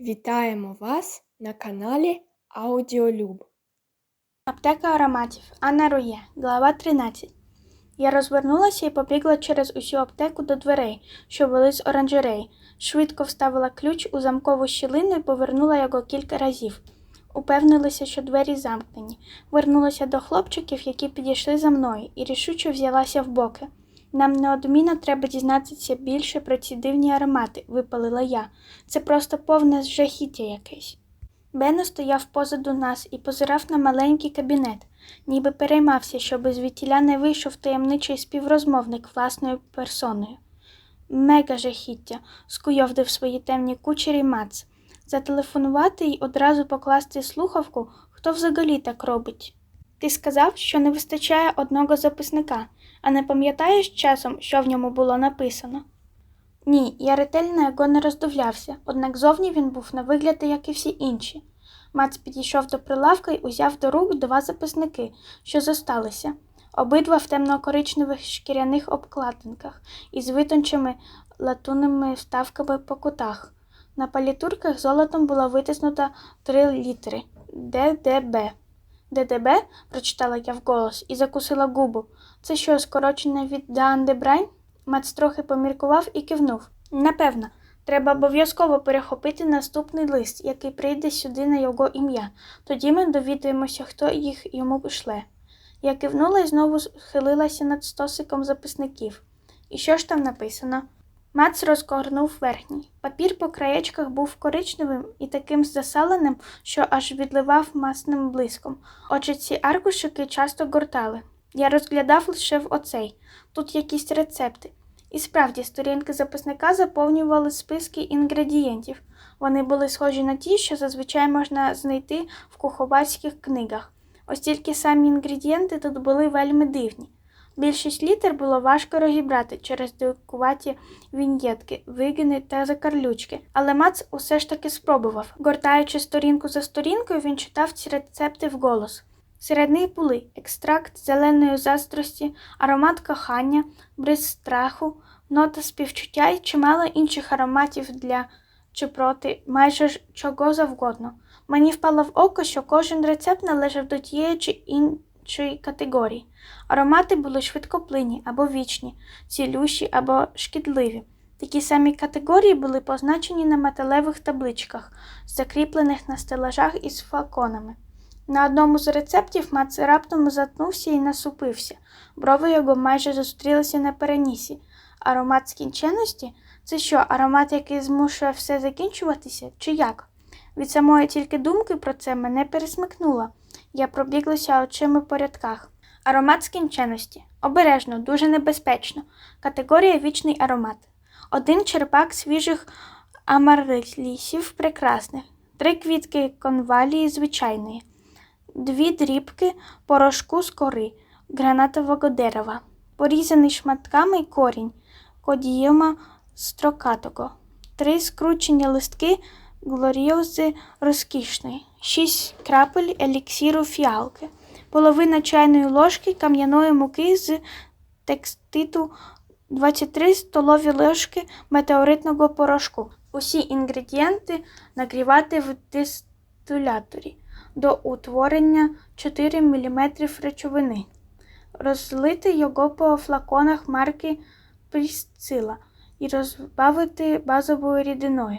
Вітаємо вас на каналі Аудіолюб. Аптека ароматів. Анна Рує. Глава 13. Я розвернулася і побігла через усю аптеку до дверей, що вели з оранжереї. Швидко вставила ключ у замкову щілину і повернула його кілька разів. Упевнилася, що двері замкнені. Вернулася до хлопчиків, які підійшли за мною, і рішуче взялася в боки. Нам неодмінно треба дізнатися більше про ці дивні аромати, випалила я. Це просто повне жахіття якесь. Бено стояв позаду нас і позирав на маленький кабінет, ніби переймався, щоб звідтіля не вийшов таємничий співрозмовник власною персоною. Мега жахіття, скуйовдив свої темні кучері Мац. Зателефонувати й одразу покласти слухавку, хто взагалі так робить. Ти сказав, що не вистачає одного записника, а не пам'ятаєш часом, що в ньому було написано? Ні, я ретельно його не роздивлявся, однак зовні він був на вигляд, як і всі інші. Мац підійшов до прилавка і узяв до рук два записники, що зосталися, обидва в темно-коричневих шкіряних обкладинках із витончими латунними вставками по кутах. На палітурках золотом була витиснута три літери ДДБ. ДДБ? прочитала я вголос і закусила губу. Це що, скорочене від Дан де Брайн? Мац трохи поміркував і кивнув. Напевно, треба обов'язково перехопити наступний лист, який прийде сюди на його ім'я. Тоді ми довідаємося, хто їх йому шле. Я кивнула і знову схилилася над стосиком записників. І що ж там написано? Мац розгорнув верхній. Папір по краєчках був коричневим і таким засаленим, що аж відливав масним блиском. Отже, ці аркушики часто гортали. Я розглядав лише в оцей. Тут якісь рецепти. І справді, сторінки записника заповнювали списки інгредієнтів. Вони були схожі на ті, що зазвичай можна знайти в куховарських книгах. Ось тільки самі інгредієнти тут були вельми дивні. Більшість літер було важко розібрати через дивкуваті віньєтки, вигини та закарлючки, але Мац усе ж таки спробував. Гортаючи сторінку за сторінкою, він читав ці рецепти вголос. Серед них були екстракт зеленої застрості, аромат кохання, бриз страху, нота співчуття і чимало інших ароматів для чи проти майже чого завгодно. Мені впало в око, що кожен рецепт належав до тієї чи іншої категорії. Аромати були швидкоплинні або вічні, цілющі або шкідливі. Такі самі категорії були позначені на металевих табличках, закріплених на стелажах із флаконами. На одному з рецептів Мац раптом затнувся і насупився. Брови його майже зустрілися на перенісі. Аромат скінченості? Це що, аромат, який змушує все закінчуватися, чи як? Від самої тільки думки про це мене пересмикнуло. Я пробіглася очима по рядках. Аромат скінченості. Обережно, дуже небезпечно. Категорія вічний аромат. Один черпак свіжих амарилісів прекрасних, три квітки конвалії звичайної, дві дрібки порошку з кори, гранатового дерева, порізаний шматками корінь, кодієма строкатого, три скручені листки глоріози розкішної, шість крапель еліксіру фіалки, половина чайної ложки кам'яної муки з текститу 23 столові ложки метеоритного порошку. Усі інгредієнти нагрівати в дистиляторі до утворення 4 мм речовини. Розлити його по флаконах марки Прісцила і розбавити базовою рідиною.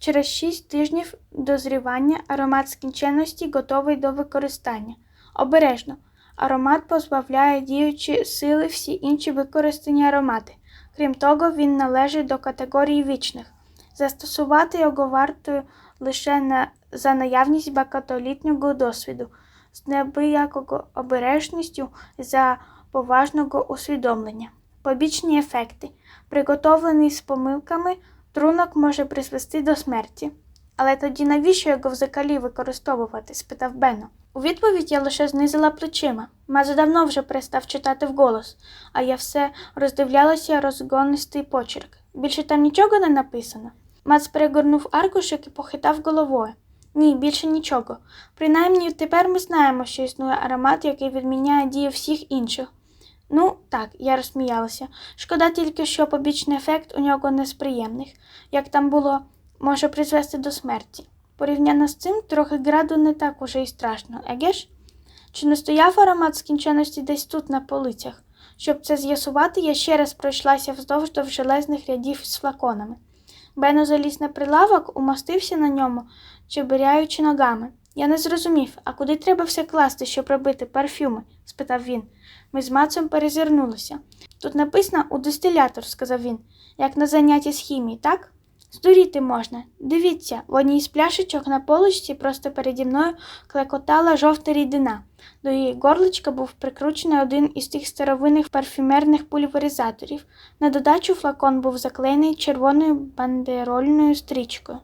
Через 6 тижнів дозрівання аромат скінченності готовий до використання. Обережно. Аромат позбавляє діючі сили всі інші використані аромати. Крім того, він належить до категорії вічних. Застосувати його варто лише на, за наявність багатолітнього досвіду, з неабиякого обережністю за поважного усвідомлення. Побічні ефекти. Приготовлений з помилками, трунок може призвести до смерті. Але тоді навіщо його взагалі використовувати? спитав Бено. У відповідь я лише знизила плечима. Мазо давно вже перестав читати вголос, а я все роздивлялася розгонистий почерк. Більше там нічого не написано. Мац перегорнув аркушик і похитав головою. Ні, більше нічого. Принаймні тепер ми знаємо, що існує аромат, який відміняє дію всіх інших. Ну, так, я розсміялася. Шкода тільки, що побічний ефект у нього не з приємних. Як там було може призвести до смерті. Порівняно з цим, трохи граду не так уже і страшно, еге? Чи не стояв аромат скінченості десь тут на полицях? Щоб це з'ясувати, я ще раз пройшлася вздовж довжелезних рядів з флаконами. Бено заліз на прилавок, умостився на ньому, чебиряючи ногами. Я не зрозумів, а куди треба все класти, щоб робити парфюми? спитав він. Ми з Мацом перезирнулися. Тут написано у дистилятор, сказав він, як на занятті з хімії, так? Здуріти можна. Дивіться, в одній з пляшечок на полочці просто переді мною клекотала жовта рідина. До її горличка був прикручений один із тих старовинних парфюмерних пульверизаторів. На додачу флакон був заклеєний червоною бандерольною стрічкою.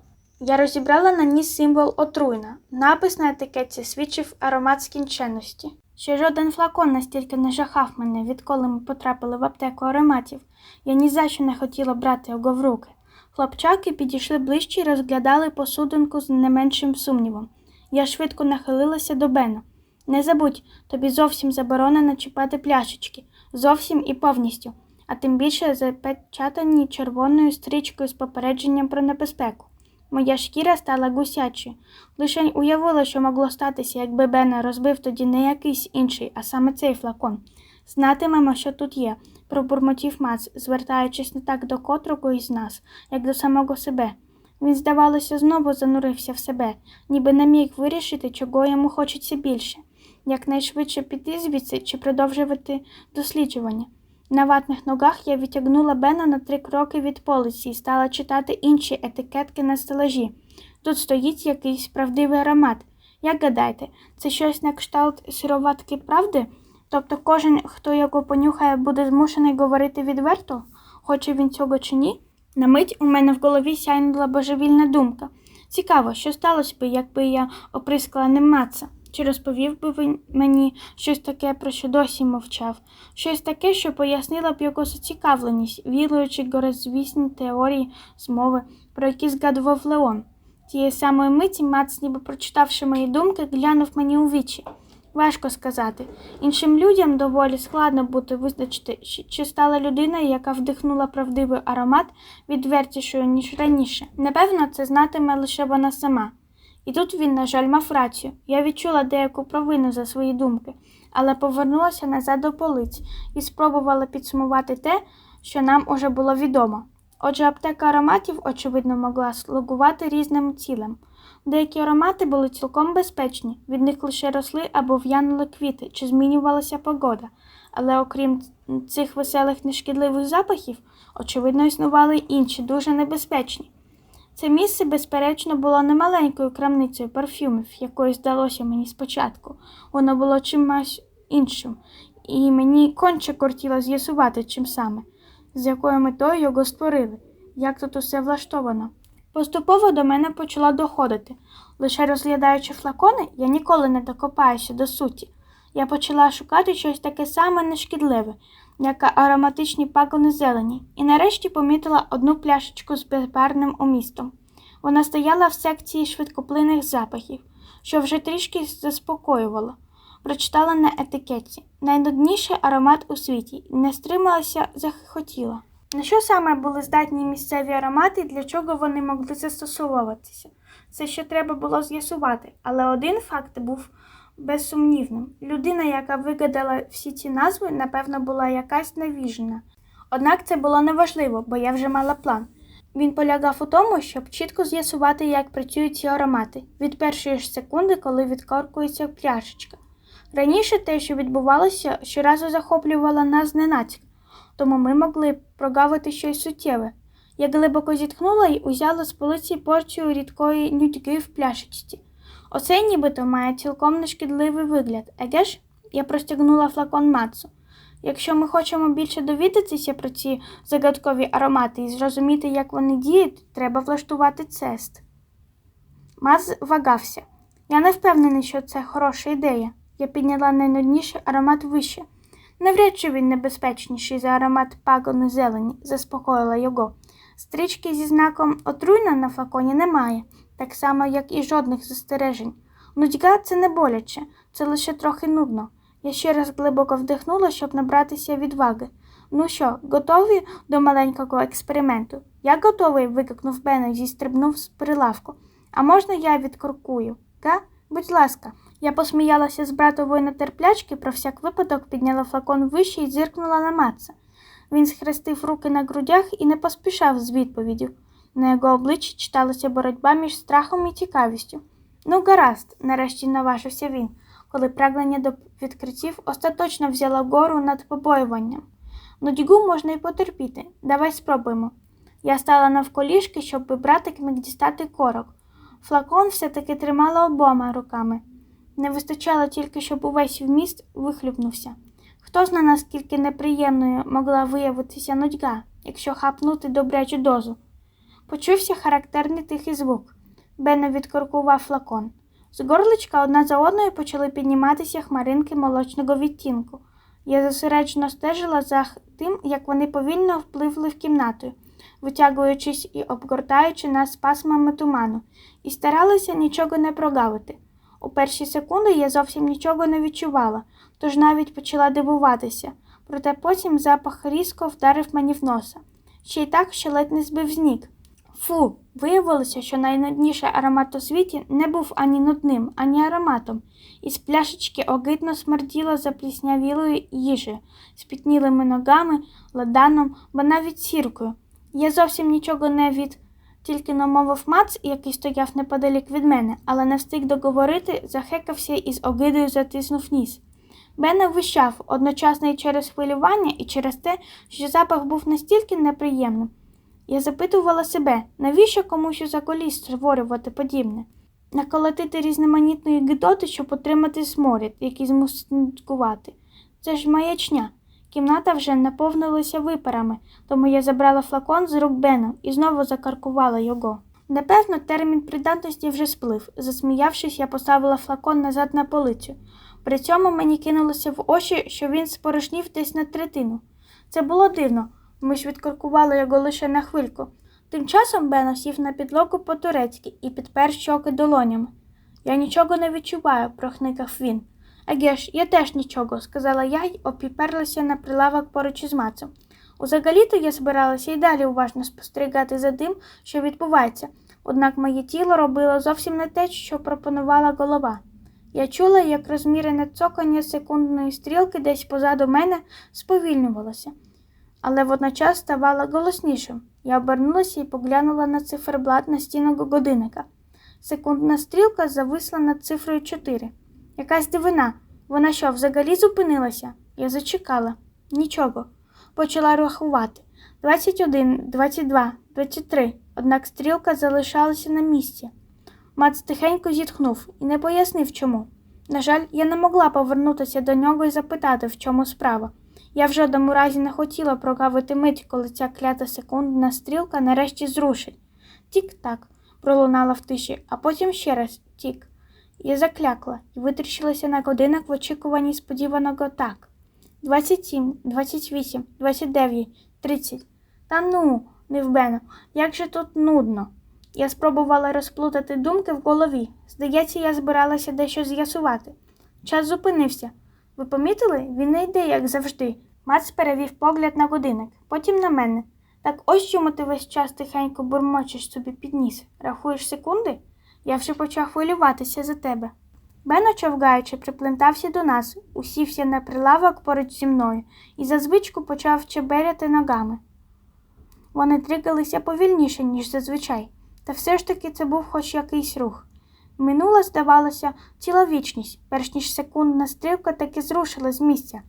Я розібрала на ній символ отруйна. Напис на етикетці свідчив аромат скінченності. Ще жоден флакон настільки не жахав мене, відколи ми потрапили в аптеку ароматів. Я ні за що не хотіла брати його в руки. Хлопчаки підійшли ближче і розглядали посудинку з не меншим сумнівом. Я швидко нахилилася до Бена. Не забудь, тобі зовсім заборонено чіпати пляшечки, зовсім і повністю, а тим більше запечатані червоною стрічкою з попередженням про небезпеку. Моя шкіра стала гусячою. Лише уявила, що могло статися, якби Бена розбив тоді не якийсь інший, а саме цей флакон. Знатимемо, що тут є, пробурмотів Мац, звертаючись не так до котрого із нас, як до самого себе. Він, здавалося, знову занурився в себе, ніби не міг вирішити, чого йому хочеться більше якнайшвидше піти звідси чи продовжувати досліджування. На ватних ногах я відтягнула Бена на три кроки від полиці і стала читати інші етикетки на стелажі. Тут стоїть якийсь правдивий аромат. Як гадаєте, це щось на кшталт сироватки правди? Тобто кожен, хто його понюхає, буде змушений говорити відверто, хоче він цього чи ні? На мить у мене в голові сяйнула божевільна думка. Цікаво, що сталося би, якби я оприскала ним Матса. Чи розповів би він мені щось таке, про що досі мовчав, щось таке, що пояснило б його зацікавленість, віруючи горозвісні теорії змови, про які згадував Леон. Тієї самої миті Мац, ніби прочитавши мої думки, глянув мені у вічі. Важко сказати. Іншим людям доволі складно бути визначити, чи стала людина, яка вдихнула правдивий аромат відвертішою, ніж раніше. Напевно, це знатиме лише вона сама. І тут він, на жаль, мав рацію. Я відчула деяку провину за свої думки, але повернулася назад до полиць і спробувала підсумувати те, що нам уже було відомо. Отже, аптека ароматів, очевидно, могла слугувати різним цілям. Деякі аромати були цілком безпечні, від них лише росли або в'янули квіти, чи змінювалася погода. Але окрім цих веселих нешкідливих запахів, очевидно, існували інші, дуже небезпечні. Це місце, безперечно, було немаленькою крамницею парфюмів, якою здалося мені спочатку. Воно було чимось іншим, і мені конче кортіло з'ясувати, чим саме, з якою метою його створили, як тут усе влаштовано. Поступово до мене почало доходити. Лише розглядаючи флакони, я ніколи не докопаюся до суті. Я почала шукати щось таке саме нешкідливе, як ароматичні пагони зелені, і нарешті помітила одну пляшечку з безбарним умістом. Вона стояла в секції швидкоплинних запахів, що вже трішки заспокоювало. Прочитала на етикетці найнудніший аромат у світі не стрималася, захихотіла. На що саме були здатні місцеві аромати і для чого вони могли застосовуватися? Це ще треба було з'ясувати, але один факт був безсумнівним. Людина, яка вигадала всі ці назви, напевно, була якась навіжена. Однак це було неважливо, бо я вже мала план. Він полягав у тому, щоб чітко з'ясувати, як працюють ці аромати, від першої ж секунди, коли відкоркується пляшечка. Раніше те, що відбувалося, щоразу захоплювало нас зненацька, тому ми могли прогавити щось суттєве. Я глибоко зітхнула і узяла з полиці порцію рідкої нудьги в пляшечці. Оцей нібито має цілком нешкідливий вигляд, еге ж? Я простягнула флакон Мацу. Якщо ми хочемо більше довідатися про ці загадкові аромати і зрозуміти, як вони діють, треба влаштувати цест. Мац вагався. Я не впевнений, що це хороша ідея. Я підняла найнудніший аромат вище. Навряд чи він небезпечніший за аромат пагони зелені, заспокоїла його. Стрічки зі знаком отруйна на флаконі немає, так само, як і жодних застережень. Нудьга це не боляче, це лише трохи нудно. Я ще раз глибоко вдихнула, щоб набратися відваги. Ну що, готові до маленького експерименту? Я готовий, викрикнув Бен і зістрибнув з прилавку. А можна я відкоркую? Га? Будь ласка. Я посміялася з братової нетерплячки, про всяк випадок підняла флакон вище і зиркнула на Матса. Він схрестив руки на грудях і не поспішав з відповіддю. На його обличчі читалася боротьба між страхом і цікавістю. Ну, гаразд, нарешті наважився він, коли прагнення до відкриттів остаточно взяло гору над побоюванням. Нудьгу можна й потерпіти. Давай спробуємо. Я стала навколішки, щоб братик міг дістати корок. Флакон все-таки тримала обома руками. Не вистачало тільки, щоб увесь вміст вихлюпнувся. Хто зна, наскільки неприємною могла виявитися нудьга, якщо хапнути добрячу дозу. Почувся характерний тихий звук. Бена відкоркував флакон. З горличка одна за одною почали підніматися хмаринки молочного відтінку. Я зосереджено стежила за тим, як вони повільно впливли в кімнату, витягуючись і обгортаючи нас пасмами туману, і старалася нічого не прогавити. У перші секунди я зовсім нічого не відчувала, тож навіть почала дивуватися, проте потім запах різко вдарив мені в носа. Ще й так, що ледь не збив з ніг. Фу, виявилося, що найнудніший аромат у світі не був ані нудним, ані ароматом. Із пляшечки огидно смерділо запліснявілою їжею, спітнілими ногами, ладаном, бо навіть сіркою. Я зовсім нічого не від. Тільки намовив Мац, який стояв неподалік від мене, але не встиг договорити, захекався і з огидою затиснув ніс. Бена вищав одночасно і через хвилювання, і через те, що запах був настільки неприємним. Я запитувала себе, навіщо комусь у заколіс створювати подібне, наколотити різноманітної гидоти, щоб отримати сморід, який змусить нудкувати. Це ж маячня. Кімната вже наповнилася випарами, тому я забрала флакон з рук Бена і знову закаркувала його. Напевно, термін придатності вже сплив. Засміявшись, я поставила флакон назад на полицю. При цьому мені кинулося в очі, що він спорожнів десь на третину. Це було дивно. Ми ж відкоркували його лише на хвильку. Тим часом Бено сів на підлогу по-турецьки і підпер щоки долонями. Я нічого не відчуваю, прохникав він. Еге ж, я теж нічого, сказала я й опіперлася на прилавок поруч із Мацем. Узагалі-то я збиралася і далі уважно спостерігати за тим, що відбувається, однак моє тіло робило зовсім не те, що пропонувала голова. Я чула, як розмірене цокання секундної стрілки десь позаду мене сповільнювалося але водночас ставала голоснішим. Я обернулася і поглянула на циферблат на стінок годинника. Секундна стрілка зависла над цифрою 4. Якась дивина. Вона що, взагалі зупинилася? Я зачекала. Нічого. Почала рахувати. 21, 22, 23. Однак стрілка залишалася на місці. Мац тихенько зітхнув і не пояснив чому. На жаль, я не могла повернутися до нього і запитати, в чому справа. Я в жодному разі не хотіла прогавити мить, коли ця клята секундна стрілка нарешті зрушить. Тік-так, пролунала в тиші, а потім ще раз тік. Я заклякла і витріщилася на годинок в очікуванні сподіваного так. 27, 28, 29, 30. Та ну, невбено, як же тут нудно. Я спробувала розплутати думки в голові. Здається, я збиралася дещо з'ясувати. Час зупинився. Ви помітили? Він не йде, як завжди. Мац перевів погляд на годинник, потім на мене. Так ось чому ти весь час тихенько бурмочеш собі під ніс. Рахуєш секунди? Я вже почав хвилюватися за тебе. Бено, човгаючи, приплентався до нас, усівся на прилавок поруч зі мною і за звичку почав чеберяти ногами. Вони тригалися повільніше, ніж зазвичай, та все ж таки це був хоч якийсь рух. Минула, здавалося, ціла вічність, перш ніж секундна стрілка таки зрушила з місця.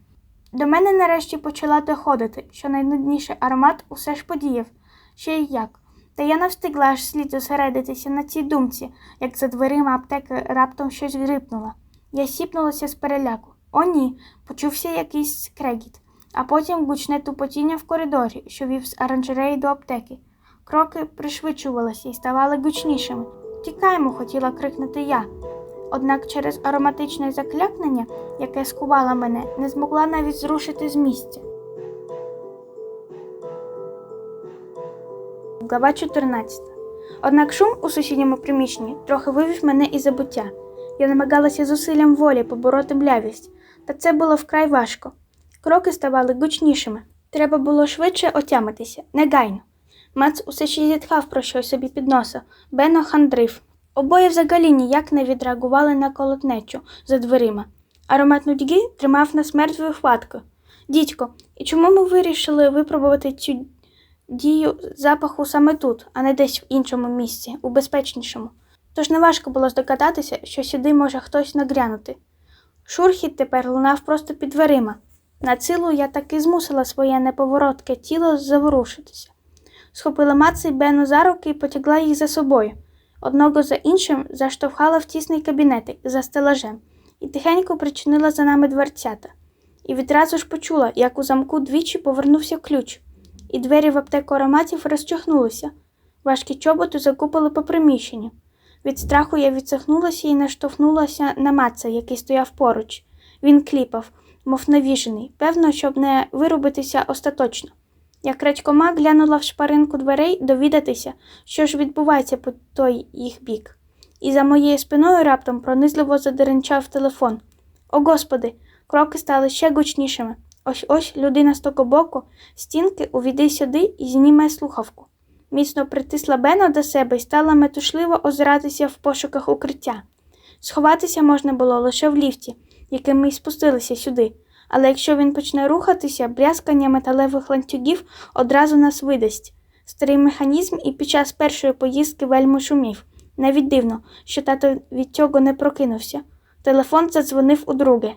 До мене нарешті почала доходити, що найнудніший аромат усе ж подіяв, ще й як. Та я не встигла аж слід зосередитися на цій думці, як за дверима аптеки раптом щось грипнуло. Я сіпнулася з переляку. О, ні, почувся якийсь скрегіт, а потім гучне тупотіння в коридорі, що вів з оранжереї до аптеки. Кроки пришвидшувалися і ставали гучнішими. Тікаймо, хотіла крикнути я. Однак через ароматичне заклякнення, яке скувало мене, не змогла навіть зрушити з місця. Глава 14. Однак шум у сусідньому приміщенні трохи вивів мене із забуття. Я намагалася зусиллям волі побороти млявість, та це було вкрай важко. Кроки ставали гучнішими. Треба було швидше отямитися, негайно. Мац усе ще зітхав про щось собі під носа. Бено хандрив. Обоє взагалі ніяк не відреагували на колотнечу за дверима. Аромат нудьги тримав нас мертвою хваткою. Дідько, і чому ми вирішили випробувати цю дію запаху саме тут, а не десь в іншому місці, у безпечнішому? Тож неважко було здогадатися, що сюди може хтось нагрянути. Шурхіт тепер лунав просто під дверима. На силу я таки змусила своє неповоротке тіло заворушитися. Схопила Маца і Бену за руки і потягла їх за собою. Одного за іншим заштовхала в тісний кабінетик за стелажем і тихенько причинила за нами дверцята. І відразу ж почула, як у замку двічі повернувся ключ, і двері в аптеку ароматів розчахнулися. Важкі чоботи закупили по приміщенню. Від страху я відсахнулася і наштовхнулася на маца, який стояв поруч. Він кліпав, мов навіжений, певно, щоб не вирубитися остаточно. Я крадькома глянула в шпаринку дверей довідатися, що ж відбувається по той їх бік. І за моєю спиною раптом пронизливо задеренчав телефон. О господи, кроки стали ще гучнішими. Ось ось людина з того боку, стінки увійди сюди і зніме слухавку. Міцно притисла Бена до себе і стала метушливо озиратися в пошуках укриття. Сховатися можна було лише в ліфті, яким ми й спустилися сюди, але якщо він почне рухатися, брязкання металевих ланцюгів одразу нас видасть. Старий механізм і під час першої поїздки вельми шумів. Навіть дивно, що тато від цього не прокинувся. Телефон задзвонив удруге.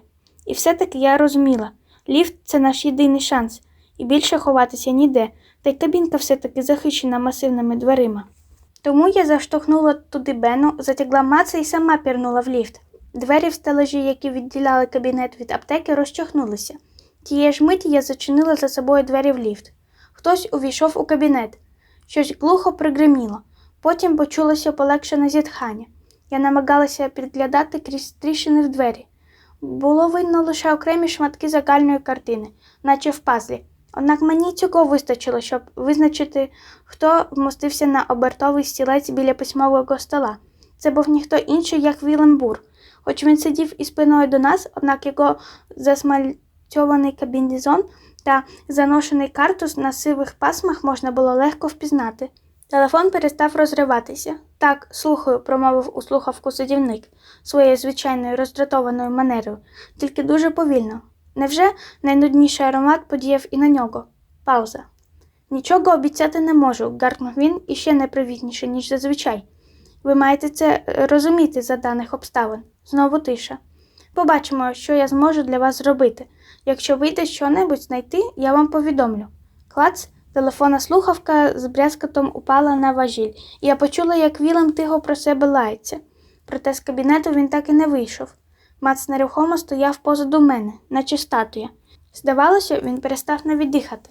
І все-таки я розуміла ліфт це наш єдиний шанс, і більше ховатися ніде, та й кабінка все-таки захищена масивними дверима. Тому я заштовхнула туди Бену, затягла маца і сама пірнула в ліфт. Двері в стелажі, які відділяли кабінет від аптеки, розчахнулися. Тієї ж миті я зачинила за собою двері в ліфт. Хтось увійшов у кабінет. Щось глухо пригриміло. Потім почулося полегшене зітхання. Я намагалася підглядати крізь тріщини в двері. Було видно лише окремі шматки загальної картини, наче в пазлі. Однак мені цього вистачило, щоб визначити, хто вмостився на обертовий стілець біля письмового стола. Це був ніхто інший, як Вілем Бур. Хоч він сидів і спиною до нас, однак його засмальцьований кабінезон та заношений картуз на сивих пасмах можна було легко впізнати. Телефон перестав розриватися. Так, слухаю, промовив у слухавку садівник своєю звичайною роздратованою манерою, тільки дуже повільно. Невже найнудніший аромат подіяв і на нього? Пауза. Нічого обіцяти не можу, гаркнув він іще непривітніше, ніж зазвичай. Ви маєте це е, розуміти за даних обставин. Знову тиша. Побачимо, що я зможу для вас зробити. Якщо вийде щонебудь знайти, я вам повідомлю. Клац, телефонна слухавка з брязкотом упала на важіль, і я почула, як Вілем тихо про себе лається. Проте з кабінету він так і не вийшов. Мац нерухомо стояв позаду мене, наче статуя. Здавалося, він перестав навіть дихати.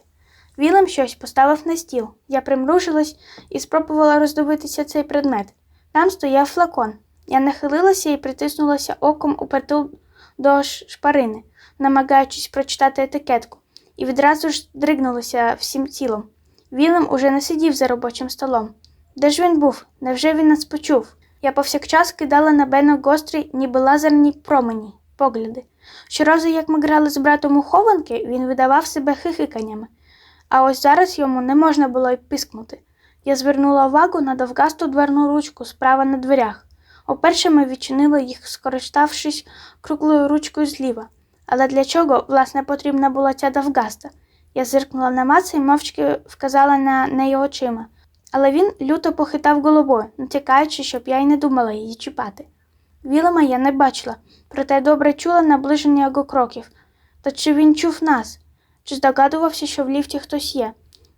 Вілем щось поставив на стіл. Я примружилась і спробувала роздивитися цей предмет. Там стояв флакон. Я нахилилася і притиснулася оком у притул до шпарини, намагаючись прочитати етикетку, і відразу ж дригнулася всім тілом. Вілем уже не сидів за робочим столом. Де ж він був? Невже він нас почув? Я повсякчас кидала на Бена гострі, ніби лазерні промені, погляди. Щоразу, як ми грали з братом у хованки, він видавав себе хихиканнями, а ось зараз йому не можна було й пискнути. Я звернула увагу на довгасту дверну ручку справа на дверях. Уперше ми відчинили їх, скориставшись круглою ручкою зліва. Але для чого, власне, потрібна була ця довгаста? Я зиркнула на Маца і мовчки вказала на неї очима. Але він люто похитав головою, натякаючи, щоб я й не думала її чіпати. Вілема я не бачила, проте добре чула наближення його кроків. Та чи він чув нас? Чи здогадувався, що в ліфті хтось є?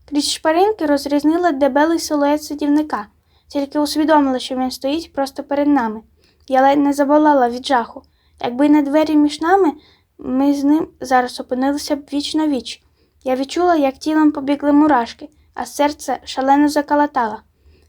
Крізь шпаринки розрізнила дебелий силует сидівника, тільки усвідомила, що він стоїть просто перед нами. Я ледь не заволала від жаху. Якби не двері між нами, ми з ним зараз опинилися б віч на віч. Я відчула, як тілом побігли мурашки, а серце шалено закалатало.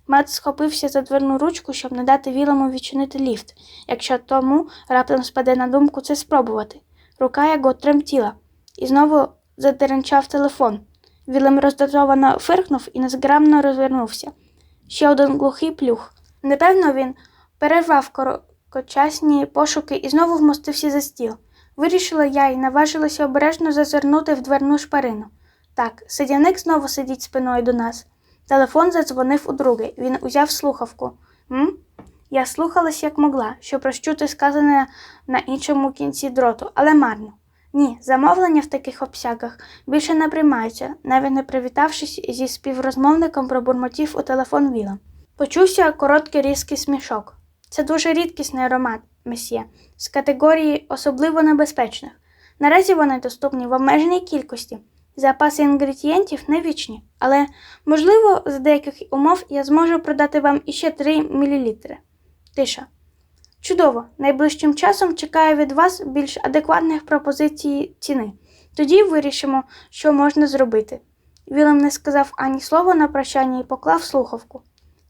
Мат схопився за дверну ручку, щоб не дати вілому відчинити ліфт, якщо тому раптом спаде на думку це спробувати. Рука його тремтіла, і знову задеренчав телефон. Вілем роздратовано фиркнув і незграмно розвернувся. Ще один глухий плюх. Непевно, він перервав короткочасні пошуки і знову вмостився за стіл. Вирішила я і наважилася обережно зазирнути в дверну шпарину. Так, сидівник знову сидить спиною до нас. Телефон задзвонив удруге. Він узяв слухавку. М? Я слухалась як могла, щоб розчути сказане на іншому кінці дроту, але марно. Ні, замовлення в таких обсягах більше не приймаються, навіть не привітавшись зі співрозмовником, пробурмотів у телефон Віла. Почувся короткий різкий смішок. Це дуже рідкісний аромат, месьє, з категорії особливо небезпечних. Наразі вони доступні в обмеженій кількості. Запаси інгредієнтів не вічні, але, можливо, за деяких умов я зможу продати вам іще 3 мл. Тиша. Чудово. Найближчим часом чекаю від вас більш адекватних пропозицій ціни. Тоді вирішимо, що можна зробити. Вілем не сказав ані слова на прощання і поклав слухавку.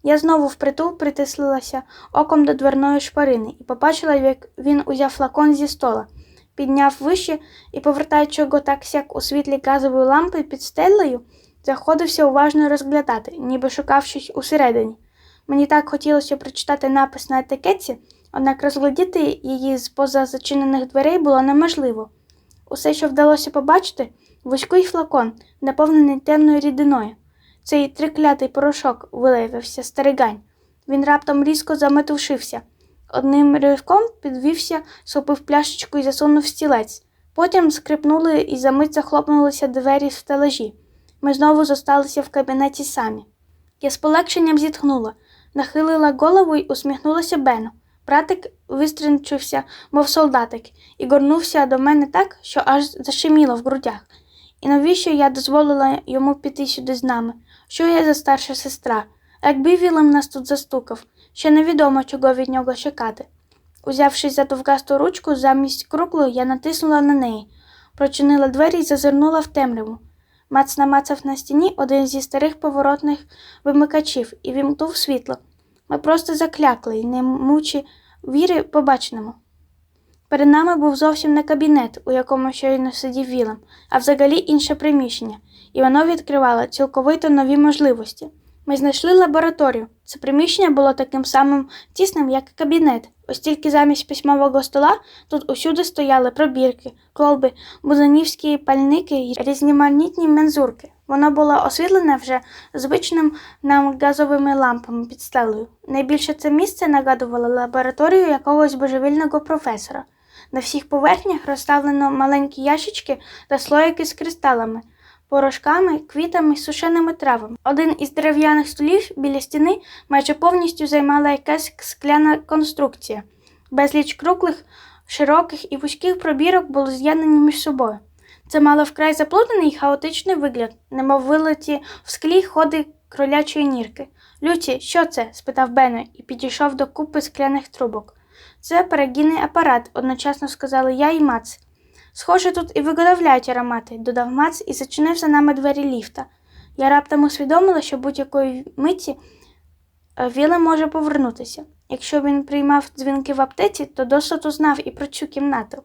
Я знову впритул притислилася оком до дверної шпарини і побачила, як він узяв флакон зі стола, підняв вище і, повертаючи його так сяк у світлі газової лампи під стелею, заходився уважно розглядати, ніби шукав щось усередині. Мені так хотілося прочитати напис на етикетці, однак розглядіти її з поза зачинених дверей було неможливо. Усе, що вдалося побачити, вузький флакон, наповнений темною рідиною. Цей триклятий порошок виявився старигань. Він раптом різко заметушився. Одним ривком підвівся, схопив пляшечку і засунув стілець. Потім скрипнули і за мить захлопнулися двері в стелажі. Ми знову зосталися в кабінеті самі. Я з полегшенням зітхнула, нахилила голову і усміхнулася Бену. Братик вистрінчився, мов солдатик, і горнувся до мене так, що аж зашеміло в грудях. І навіщо я дозволила йому піти сюди з нами? Що я за старша сестра? Якби Вілем нас тут застукав, ще невідомо, чого від нього чекати. Узявшись за довгасту ручку замість круглої, я натиснула на неї, прочинила двері і зазирнула в темряву. Мац намацав на стіні один зі старих поворотних вимикачів і вімкнув світло. Ми просто заклякли і, не мучи віри, побаченому. Перед нами був зовсім не кабінет, у якому щойно сидів Вілем, а взагалі інше приміщення, і воно відкривало цілковито нові можливості. Ми знайшли лабораторію. Це приміщення було таким самим тісним, як кабінет, ось тільки замість письмового стола тут усюди стояли пробірки, колби, бузанівські пальники й різноманітні мензурки. Воно було освітлене вже звичним нам газовими лампами під стелею. Найбільше це місце нагадувало лабораторію якогось божевільного професора. На всіх поверхнях розставлено маленькі ящички та слоїки з кристалами, порошками, квітами, сушеними травами. Один із дерев'яних столів біля стіни майже повністю займала якась скляна конструкція. Безліч круглих, широких і вузьких пробірок були з'єднані між собою. Це мало вкрай заплутаний і хаотичний вигляд, немов вилиті в склі ходи кролячої нірки. Люці, що це? спитав Бено і підійшов до купи скляних трубок. Це перегінний апарат, одночасно сказали я і Мац. Схоже, тут і виготовляють аромати, додав Мац і зачинив за нами двері ліфта. Я раптом усвідомила, що будь-якої миті е, Віле може повернутися. Якщо він приймав дзвінки в аптеці, то досить узнав і про цю кімнату.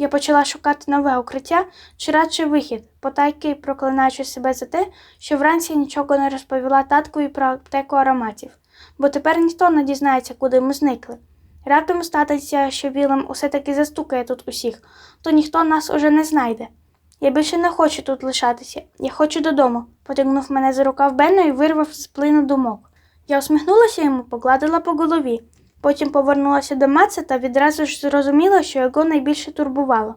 Я почала шукати нове укриття чи радше вихід, потайки проклинаючи себе за те, що вранці нічого не розповіла таткові про аптеку ароматів, бо тепер ніхто не дізнається, куди ми зникли. Раптом статися, що Вілем усе таки застукає тут усіх, то ніхто нас уже не знайде. Я більше не хочу тут лишатися. Я хочу додому, потягнув мене за рукав Бенно і вирвав з плину думок. Я усміхнулася йому, погладила по голові. Потім повернулася до Маца та відразу ж зрозуміла, що його найбільше турбувало.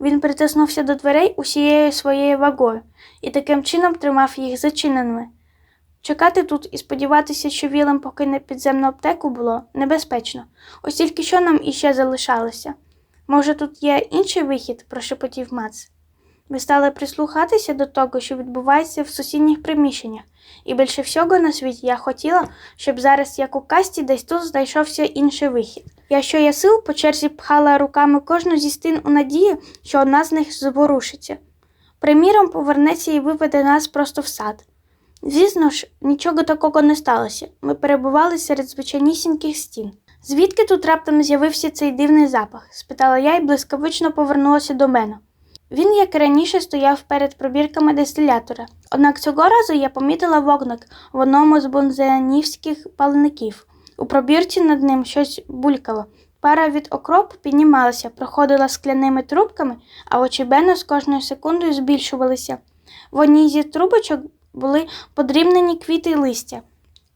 Він притиснувся до дверей усією своєю вагою і таким чином тримав їх зачиненими. Чекати тут і сподіватися, що Вілем покине підземну аптеку, було небезпечно. Ось тільки що нам іще залишалося. Може, тут є інший вихід, прошепотів Мац. Ми стали прислухатися до того, що відбувається в сусідніх приміщеннях, і більше всього на світі я хотіла, щоб зараз, як у касті, десь тут знайшовся інший вихід. Я що я сил по черзі пхала руками кожну зі стін у надії, що одна з них зворушиться. Приміром, повернеться і виведе нас просто в сад. Звісно ж, нічого такого не сталося. Ми перебували серед звичайнісіньких стін. Звідки тут раптом з'явився цей дивний запах? спитала я і блискавично повернулася до мене. Він, як і раніше, стояв перед пробірками дистилятора. Однак цього разу я помітила вогник в одному з бонзеанівських паливників. У пробірці над ним щось булькало. Пара від окропу піднімалася, проходила скляними трубками, а очі Бена з кожною секундою збільшувалися. В одній зі трубочок були подрібнені квіти й листя.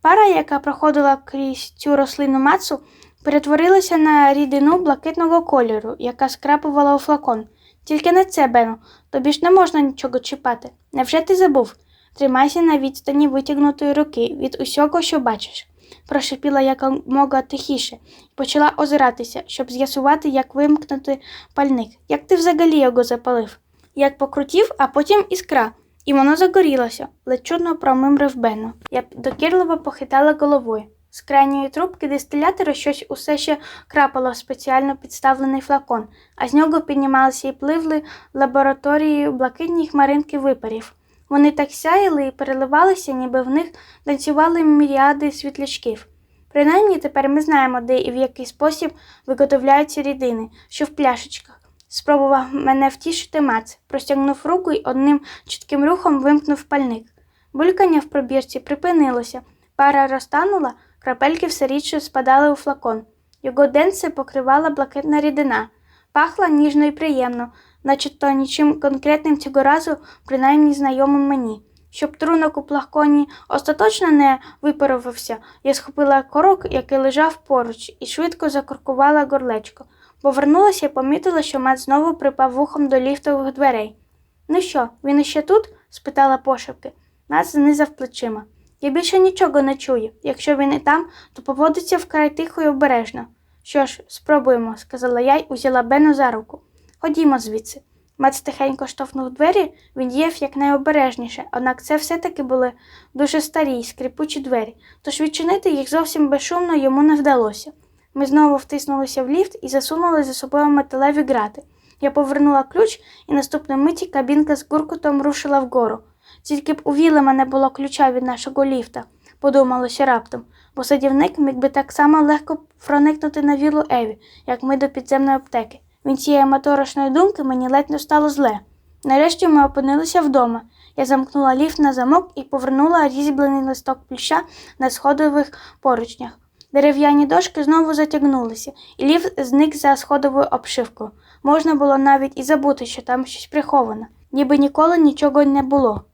Пара, яка проходила крізь цю рослину мацу, перетворилася на рідину блакитного кольору, яка скрапувала у флакон. Тільки не це, Бено, тобі ж не можна нічого чіпати. Невже ти забув? Тримайся на відстані витягнутої руки від усього, що бачиш, прошипіла якомога тихіше і почала озиратися, щоб з'ясувати, як вимкнути пальник. Як ти взагалі його запалив? Як покрутів, а потім іскра, і воно загорілося, ледь чудно промимрив Бенно. Я докірливо похитала головою. З крайньої трубки дистилятора щось усе ще крапало в спеціально підставлений флакон, а з нього піднімалися і пливли лабораторією блакитні хмаринки випарів. Вони так сяяли і переливалися, ніби в них танцювали міріади світлячків. Принаймні тепер ми знаємо, де і в який спосіб виготовляються рідини, що в пляшечках. Спробував мене втішити Мац, простягнув руку і одним чітким рухом вимкнув пальник. Булькання в пробірці припинилося, пара розтанула, крапельки все рідше спадали у флакон. Його денце покривала блакитна рідина, пахла ніжно і приємно, наче то нічим конкретним цього разу, принаймні знайомим мені. Щоб трунок у плахконі остаточно не випарувався, я схопила корок, який лежав поруч, і швидко закуркувала горлечко. Повернулася і помітила, що мат знову припав вухом до ліфтових дверей. Ну що, він іще тут? спитала пошепки. Мат знизав плечима. Я більше нічого не чую. Якщо він і там, то поводиться вкрай тихо і обережно. Що ж, спробуємо, сказала я й узяла Бену за руку. Ходімо звідси. Мат тихенько штовхнув двері, він діяв якнайобережніше, однак це все-таки були дуже старі й скрипучі двері, тож відчинити їх зовсім безшумно йому не вдалося. Ми знову втиснулися в ліфт і засунули за собою металеві грати. Я повернула ключ, і наступної миті кабінка з гуркутом рушила вгору. Тільки б у Вілема не було ключа від нашого ліфта, подумалося раптом, бо садівник міг би так само легко проникнути на вілу Еві, як ми до підземної аптеки. Від цієї моторошної думки мені ледь не стало зле. Нарешті ми опинилися вдома. Я замкнула ліфт на замок і повернула різьблений листок плюща на сходових поручнях. Дерев'яні дошки знову затягнулися, і ліфт зник за сходовою обшивкою. Можна було навіть і забути, що там щось приховано, ніби ніколи нічого не було.